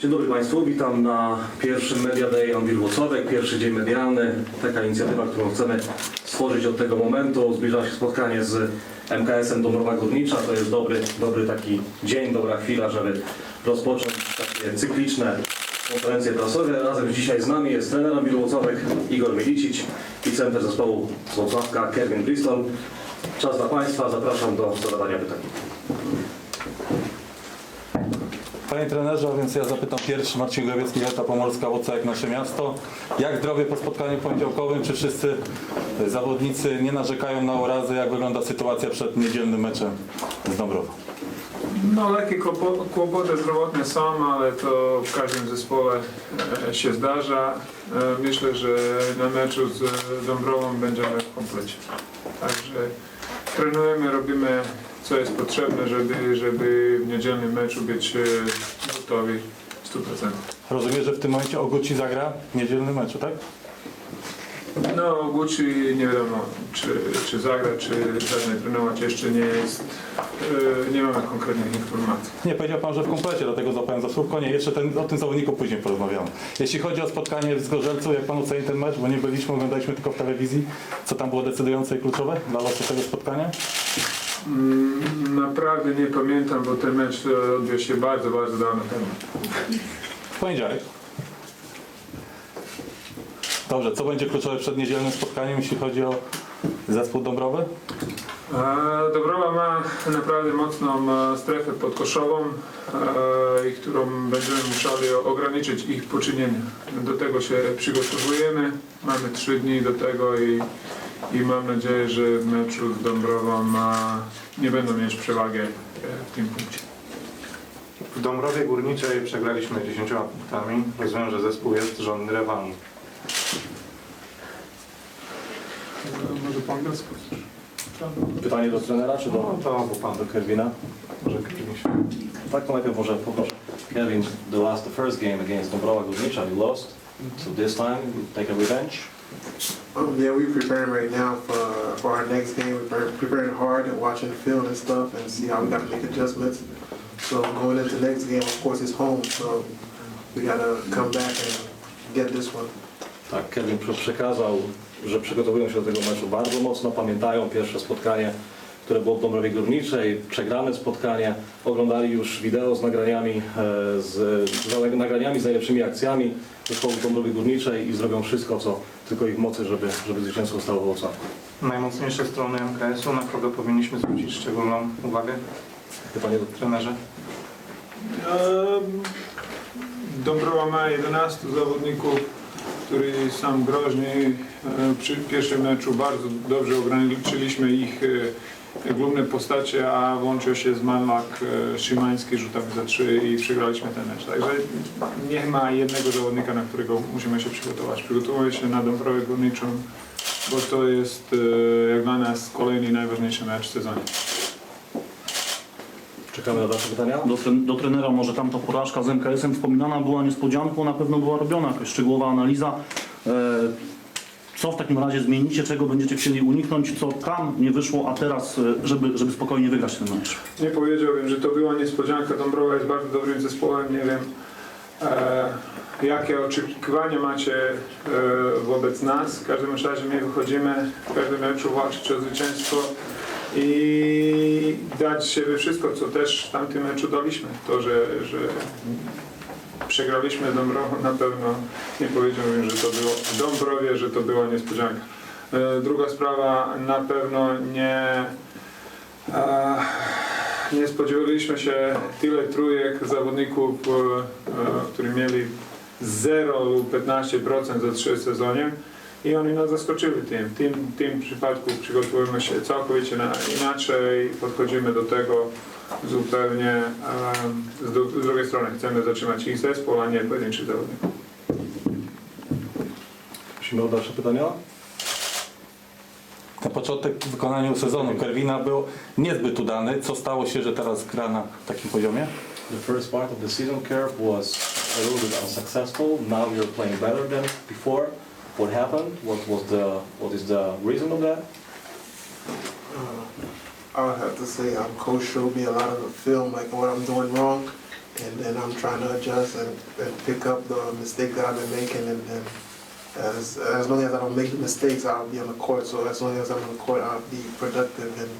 Dzień dobry Państwu, witam na pierwszym Media Day Anwil Włocławek, pierwszy dzień medialny. Taka inicjatywa, którą chcemy stworzyć od tego momentu. Zbliża się spotkanie z MKS-em Dąbrowa Górnicza. To jest dobry, dobry taki dzień, dobra chwila, żeby rozpocząć takie cykliczne konferencje prasowe. Razem dzisiaj z nami jest trener Anwil Włocławek Igor Milicic i center zespołu z Włocławka Kevin Bristol. Czas dla Państwa, zapraszam do zadawania pytań. Panie trenerze, a więc ja zapytam pierwszy, Marcin Gowiecki, Jata Pomorska, Łoca jak nasze miasto. Jak zdrowie po spotkaniu poniedziałkowym? Czy wszyscy zawodnicy nie narzekają na urazy? Jak wygląda sytuacja przed niedzielnym meczem z Dąbrową? No lekkie kłopo- kłopoty zdrowotne są, ale to w każdym zespole e, się zdarza. E, Myślę, że na meczu z Dąbrową będziemy w komplecie. Także trenujemy, robimy co jest potrzebne, żeby, żeby w niedzielnym meczu być gotowi w 100%. Rozumiem, że w tym momencie Oguci zagra w niedzielnym meczu, tak? No, Gucci nie wiadomo, czy, czy zagra, czy zacznie trenować, jeszcze nie jest, e, nie mamy konkretnych informacji. Nie, powiedział Pan, że w komplecie, dlatego złapałem za słówko. Nie, jeszcze ten, o tym zawodniku później porozmawiamy. Jeśli chodzi o spotkanie w Zgorzelcu, jak Pan oceni ten mecz? Bo nie byliśmy, oglądaliśmy tylko w telewizji. Co tam było decydujące i kluczowe dla losu tego spotkania? Mm, Naprawdę nie pamiętam, bo ten mecz odbył się bardzo, bardzo dawno temu. W poniedziałek. Dobrze, co będzie kluczowe przed niedzielnym spotkaniem, jeśli chodzi o zespół Dąbrowy? Dobrowa ma naprawdę mocną e, strefę podkoszową, e, i którą będziemy musieli ograniczyć ich poczynienia. Do tego się przygotowujemy, mamy trzy dni do tego i, i mam nadzieję, że w meczu z Dąbrową e, nie będą mieć przewagę e, w tym punkcie. W Dąbrowie Górniczej przegraliśmy 10 punktami. Rozumiem, że zespół jest żądny rewanżu. E, Może po angielsku? Pytanie do trenera czy No do, to bo pan do Kelvina? może Kevin się... Tak, to najpierw może poproszę. Kevin, the last, the first game against Dąbrowa Górnicza, you lost. So this time, you take a revenge. Um, yeah, we're preparing right now for for our next game. We're pre- preparing hard and watching the film and stuff, and see how we got to make adjustments. So going into the next game, of course, it's home, so we gotta come back and get this one. Tak, Kevin prze- przekazał, że przygotowują się do tego meczu bardzo mocno, pamiętają pierwsze spotkanie, które było w Dąbrowie Górniczej, przegrane spotkanie, oglądali już wideo z nagraniami, e, z, z nagraniami z najlepszymi akcjami zespołu Dąbrowy Górniczej i zrobią wszystko, co tylko ich mocy, żeby, żeby zwycięstwo zostało w Włocławku. Najmocniejsze strony MKS-u, na kogo powinniśmy zwrócić szczególną uwagę, Pytanie do trenerze? Ehm, Dąbrowa ma 11 zawodników, którzy są groźni. E, Przy pierwszym meczu bardzo dobrze ograniczyliśmy ich e, główne postacie, a włączył się z Manlak e, Szymański rzutami za trzy i przegraliśmy ten mecz. Także nie ma jednego zawodnika, na którego musimy się przygotować. Przygotowuję się na Dąbrowę Górniczą, bo to jest e, jak dla nas kolejny najważniejszy mecz w sezonie. Czekamy na Wasze pytania. do, do trenera może tamta porażka z MKS-em wspominana była niespodzianką, na pewno była robiona jakaś szczegółowa analiza. Co w takim razie zmienicie, czego będziecie chcieli uniknąć, co tam nie wyszło, a teraz, e, żeby, żeby spokojnie wygrać ten mecz? Nie powiedziałbym, że to była niespodzianka. Dąbrowa jest bardzo dobrym zespołem. Nie wiem, e, jakie oczekiwania macie e, wobec nas. W każdym razie my wychodzimy w każdym meczu walczyć o zwycięstwo i dać siebie wszystko, co też w tamtym meczu daliśmy. To, że, że przegraliśmy Dąbrową, na pewno nie powiedziałbym, że to było Dąbrowie, że to była niespodzianka. E, druga sprawa, na pewno nie nie spodziewaliśmy się tyle trójek zawodników, e, e, którzy mieli 0 lub 15% za trzy sezonie i oni nas zaskoczyli tym. W tym, tym przypadku przygotowujemy się całkowicie na, inaczej, podchodzimy do tego zupełnie z, dru- z drugiej strony. Chcemy zatrzymać ich zespół, a nie pojedynczych zawodników. Prosimy o dalsze pytania. Na początek w wykonaniu sezonu Kerwina był niezbyt udany. Co stało się, że teraz gra na takim poziomie? The first part of the season curve was a little bit unsuccessful. Now you're playing better than before. What happened? What was the what is the reason of that? I would have to say um, Coach showed me a lot of the film, like what I'm doing wrong, and then I'm trying to adjust and, and pick up the mistakes that I've been making, and then as as long as I don't make mistakes, I'll be on the court. So as long as I'm on the court, I'll be productive and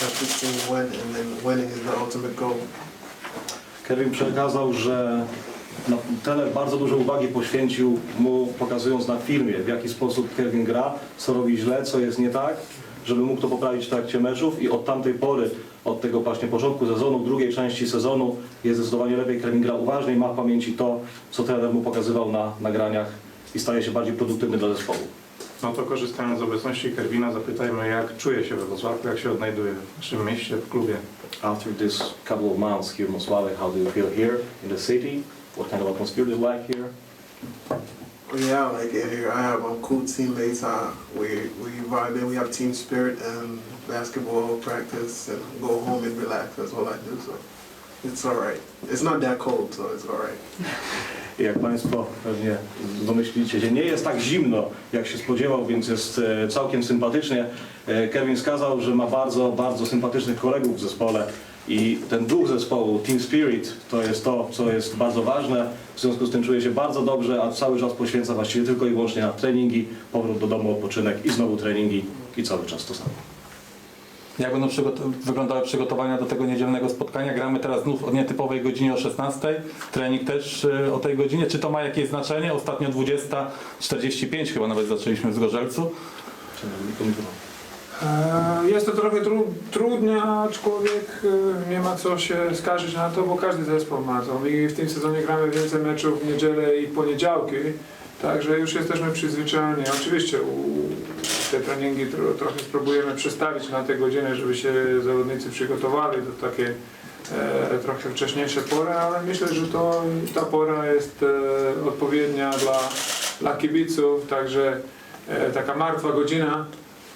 help this team win, and then winning is the ultimate goal. Kevin przekazał, że no, trener bardzo dużo uwagi poświęcił mu, pokazując na filmie, w jaki sposób Kevin gra, co robi źle, co jest nie tak, żeby mógł to poprawić w trakcie meczów i od tamtej pory, od tego właśnie początku sezonu, drugiej części sezonu jest zdecydowanie lepiej. Kevin gra uważnie, ma w pamięci to, co trener mu pokazywał na nagraniach i staje się bardziej produktywny dla zespołu. No to korzystając z obecności Kerwina zapytajmy jak czuje się we Wrocławiu, jak się odnajduje w naszym mieście, w klubie. After this couple of months here in Moswale, how do you feel here in the city? What kind of atmosphere do you like here? Yeah, I like it here. I have um, cool teammates. We we vibe in. We have team spirit and basketball practice, and go home and relax. That's all I do. So it's all right. It's not that cold, so it's all right. Jak Państwo pewnie domyślicie się, nie jest tak zimno, jak się spodziewał, więc jest e, całkiem sympatycznie. E, Kevin wskazał, że ma bardzo, bardzo sympatycznych kolegów w zespole i ten duch zespołu, team spirit, to jest to, co jest bardzo ważne. W związku z tym czuje się bardzo dobrze, a cały czas poświęca właściwie tylko i wyłącznie na treningi, powrót do domu, odpoczynek i znowu treningi i cały czas to samo. Jak będą przygot- wyglądały przygotowania do tego niedzielnego spotkania? Gramy teraz znów o nietypowej godzinie o 16. Trening też y, o tej godzinie. Czy to ma jakieś znaczenie? Ostatnio 20.45 chyba nawet zaczęliśmy w Zgorzelcu. E, Jest to trochę tru, trudne, aczkolwiek e, nie ma co się skarżyć na to, bo każdy zespół ma to. My w tym sezonie gramy więcej meczów w niedzielę i poniedziałki, także już jesteśmy przyzwyczajeni. Oczywiście te treningi tro, trochę spróbujemy przestawić na te godziny, żeby się zawodnicy przygotowali do takiej e, trochę wcześniejsze pory, ale myślę, że to, ta pora jest e, odpowiednia dla, dla kibiców, także e, taka martwa godzina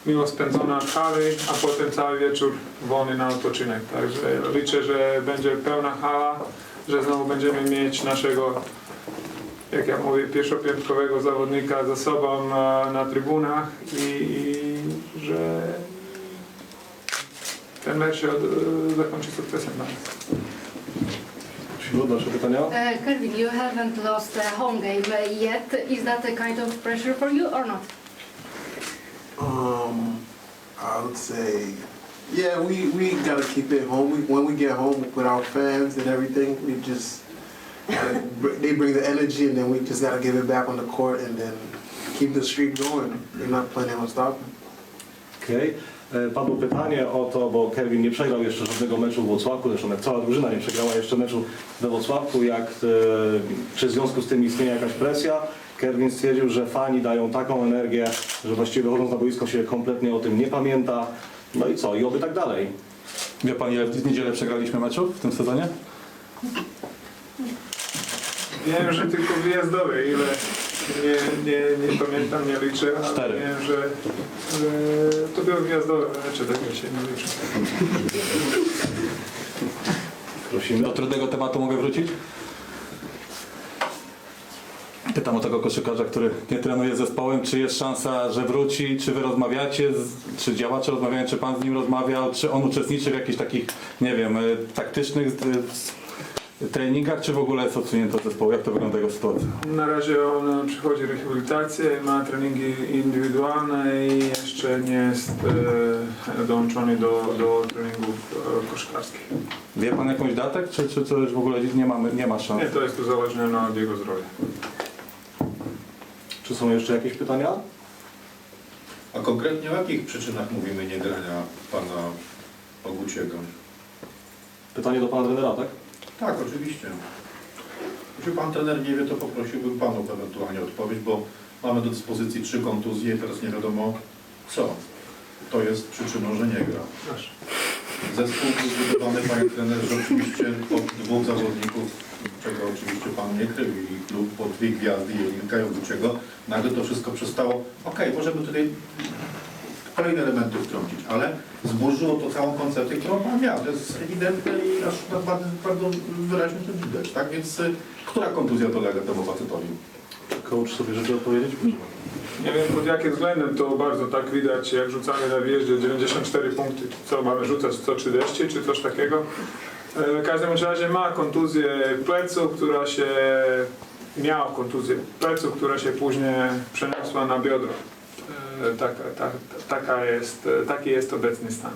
miło spędzona hali, a potem cały wieczór wolny na odpoczynek. Także liczę, że będzie pełna hala, że znowu będziemy mieć naszego, jak ja mówię, pierwszopiątkowego zawodnika ze sobą na, na trybunach i, i że ten mecz się od, zakończy sukcesem dla nas. Uh, Kelvin, you haven't lost a home game uh, yet. Is that a kind of pressure for you or not? Um, I would say, yeah, we, we gotta keep it home. We, when we get home with our fans and everything, we just br- they bring the energy, and then we just gotta give it back on the court, and then keep the streak going. We're not planning on stopping. Okej. E, Padło pytanie o to, bo Kevin nie przegrał jeszcze żadnego meczu w Włocławku, zresztą jak cała drużyna nie przegrała jeszcze meczu we Włocławku, jak, e, czy w związku z tym istnieje jakaś presja. Kevin stwierdził, że fani dają taką energię, że właściwie wychodząc na boisko się kompletnie o tym nie pamięta. No i co? I oby tak dalej. Wie Pan ile w niedzielę przegraliśmy meczów w tym sezonie? Wiem, że tylko wyjazdowe, ile nie, nie, nie pamiętam, nie liczę, ale Cztery. wiem, że, że to były wyjazdowe mecze, tak się nie liczę. Prosimy. Do trudnego tematu mogę wrócić? Pytam o tego koszykarza, który nie trenuje z zespołem. Czy jest szansa, że wróci? Czy wy rozmawiacie? Z, czy działacze rozmawiają? Czy pan z nim rozmawiał? Czy on uczestniczy w jakichś takich, nie wiem, y, taktycznych s- treningach? Czy w ogóle jest odsunięty od zespołu? Jak to wygląda jego sytuacja? Na razie on przechodzi rehabilitację, ma treningi indywidualne i jeszcze nie jest e, dołączony do, do treningów e, koszykарskich. Wie pan jakąś datę? Czy, czy już w ogóle nie, mamy, nie ma szans? Nie, to jest uzależnione od jego zdrowia. Czy są jeszcze jakieś pytania? A konkretnie o jakich przyczynach mówimy niegrania pana Oguciego? Pytanie do pana trenera, tak? Tak, oczywiście. Jeśli pan trener nie wie, to poprosiłbym panów ewentualnie o odpowiedź, bo mamy do dyspozycji trzy kontuzje i teraz nie wiadomo co. To jest przyczyną, że nie gra. Zespół zbudowany, panie trenerze, oczywiście od dwóch zawodników, czego oczywiście pan nie krył i klub po dwie gwiazdy i Jelinka Joguciego. Nagle to wszystko przestało. Okej, możemy tutaj kolejne elementy wtrącić, ale zburzyło to całą koncepcję, którą pan miał. To jest ewidentne i aż na bardzo, bardzo wyraźnie to widać, tak? Więc y, która kontuzja dolega temu facetowi? Coach sobie życzy odpowiedzieć? Nie wiem pod jakim względem to bardzo tak widać, jak rzucamy na wjeździe 94 punkty. Co mamy rzucać? 130 czy coś takiego? W każdym razie ma kontuzję plecu, która się miała kontuzję plecu, która się później przeniosła na biodro. E, Taka, ta, taka jest, taki jest obecny stan.